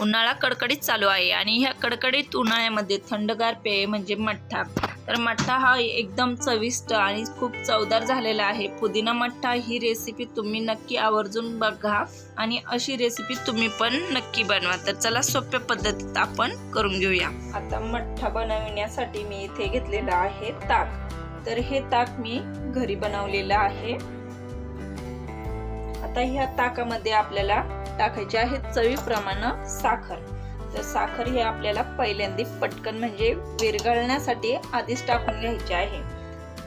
उन्हाळा कडकडीत चालू आहे आणि ह्या कडकडीत उन्हाळ्यामध्ये थंडगार पेय म्हणजे मठ्ठा. तर मठ्ठा हा एकदम चविष्ट आणि खूप चवदार झालेला आहे. पुदिना मठ्ठा ही रेसिपी तुम्ही नक्की आवर्जून बघा आणि अशी रेसिपी तुम्ही पण नक्की बनवा. तर चला सोप्या पद्धतीत आपण करून घेऊया. आता मठ्ठा बनवण्यासाठी मी इथे घेतलेलं आहे ताक. तर हे ताक मी घरी बनवलेलं आहे. आता ह्या ताकामध्ये आपल्याला टाकायचे आहे चवीप्रमाणे साखर. तर साखर हे आपल्याला पहिल्यांदा पटकन म्हणजे विरघळण्यासाठी आधीच टाकून घ्यायचे आहे.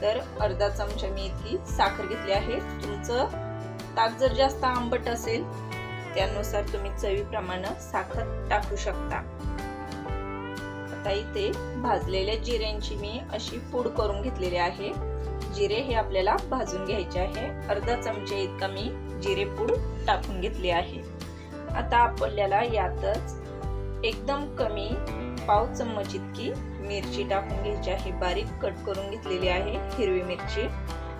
तर अर्धा चमचा मी इतकी साखर घेतली आहे. तुमचं ताक जर जास्त आंबट असेल त्यानुसार तुम्ही चवीप्रमाणे साखर टाकू शकता. आता इथे भाजलेल्या जिऱ्यांची मी अशी पूड करून घेतलेली आहे. जिरे हे आपल्याला भाजून घ्यायचे आहे. अर्धा चमचे इतका मी जिरे पूड टाकून घेतली आहे. आता आपल्याला यातच एकदम कमी पाव चम्मच इतकी मिरची टाकून घ्यायची आहे. बारीक कट करून घेतलेली आहे हिरवी मिरची.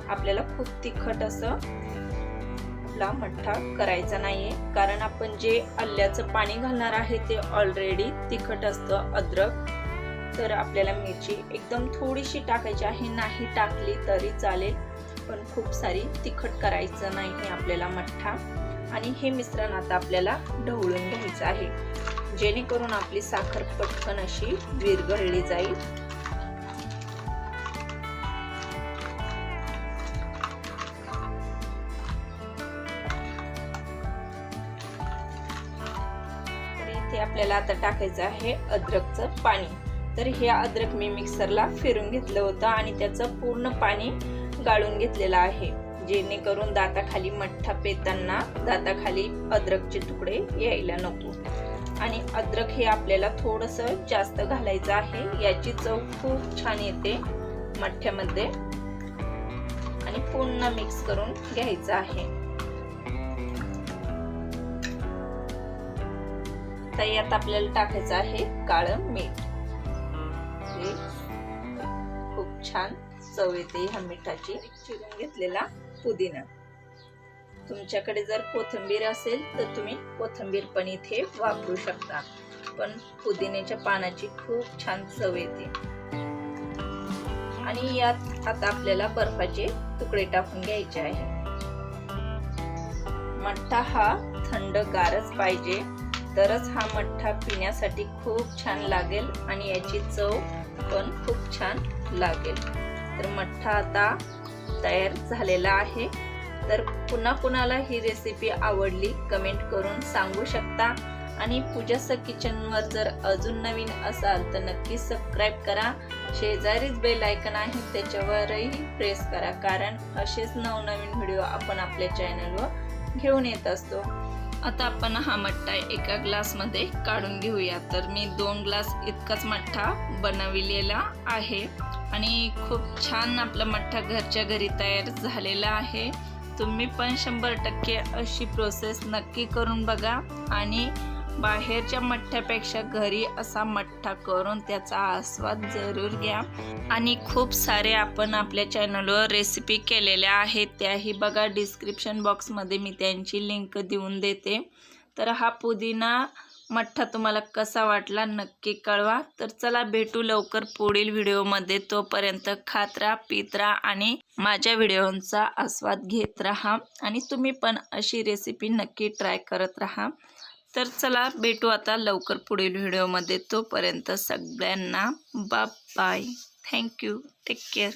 आपल्याला खूप तिखट असं आपला मठ्ठा करायचा नाहीये. कारण आपण जे आल्याचं पाणी घालणार आहे ते ऑलरेडी तिखट असतं अद्रक. तर आपल्याला मिरची एकदम थोडीशी टाकायची आहे. नाही टाकली तरी चालेल. पण खूप सारी तिखट करायचं नाही आपल्याला मठ्ठा. आणि हे मिश्रण आता आपल्याला ढवळून घ्यायचं आहे. जेणेकरून आपली साखर पटकन अशी विरघळली जाईल. इथे आपल्याला आता टाकायचं आहे अद्रकचं पाणी. तर हे अद्रक मी मिक्सरला फिरून घेतलं होतं आणि त्याचं पूर्ण पाणी गाळून घेतलेलं आहे. जेणेकरून दाताखाली मठ्ठा पेताना दाताखाली अद्रकचे तुकडे यायला नको. आणि अद्रक हे आपल्याला थोडंसं जास्त घालायचं आहे याची चव खूप छान येते मठ्ठ्यामध्ये. आणि पुन्हा मिक्स करून घ्यायचं आहे. तर यात आपल्याला टाकायचं आहे काळं मीठ. हे खूप छान चव येते ह्या मिठाची. चिरून घेतलेला. पुदिना. तुमच्याकडे जर कोथिंबीर असेल तर तुम्ही कोथिंबीर पण इथे वापरू शकता. पण पुदिन्याच्या पानाची खूप छान चव येते. आणि यात आता आपल्याला बर्फाचे तुकडे टाकून घ्यायचे आहे. मठ्ठा हा थंड गारच पाहिजे. तरच हा मठ्ठा पिण्यासाठी खूप छान लागेल आणि याची चव पण खूप छान लागेल. तर मठ्ठा आता तयार झालेला आहे. तर पुन्हा कुणाला ही रेसिपी आवडली कमेंट करून सांगू शकता. आणि पूजासा किचनवर जर अजून नवीन असाल तर नक्की सबस्क्राईब करा. शेजारीच बेल आयकन आहे त्याच्यावरही प्रेस करा. कारण असेच नवनवीन व्हिडिओ आपण आपल्या चॅनलवर घेऊन येत असतो. आता आपण हा मठ्ठा एका ग्लासमध्ये काढून घेऊया. तर मी दोन ग्लास इतकाच मठ्ठा बनविलेला आहे. आणि खूप छान आपलं मठ्ठा घरच्या घरी तयार झालेला आहे. तुम्ही पण शंभर टक्के अशी प्रोसेस नक्की करून बघा आणि बाहेरच्या मठ्ठ्यापेक्षा घरी असा मठ्ठा करून त्याचा आस्वाद जरूर घ्या. आणि खूप सारे आपण आपल्या चॅनलवर रेसिपी केलेल्या आहेत त्याही बघा डिस्क्रिप्शन बॉक्समध्ये मी त्यांची लिंक देऊन देते. तर हा पुदिना मठ्ठा तुम्हाला कसा वाटला नक्की कळवा. तर चला भेटू लवकर पुढील व्हिडिओमध्ये. तोपर्यंत खात राहा पित राहा आणि माझ्या व्हिडिओंचा आस्वाद घेत राहा. आणि तुम्ही पण अशी रेसिपी नक्की ट्राय करत राहा. तर चला भेटू आता लवकर पुढील व्हिडिओमध्ये. तोपर्यंत सगळ्यांना बा बाय थँक्यू टेक केअर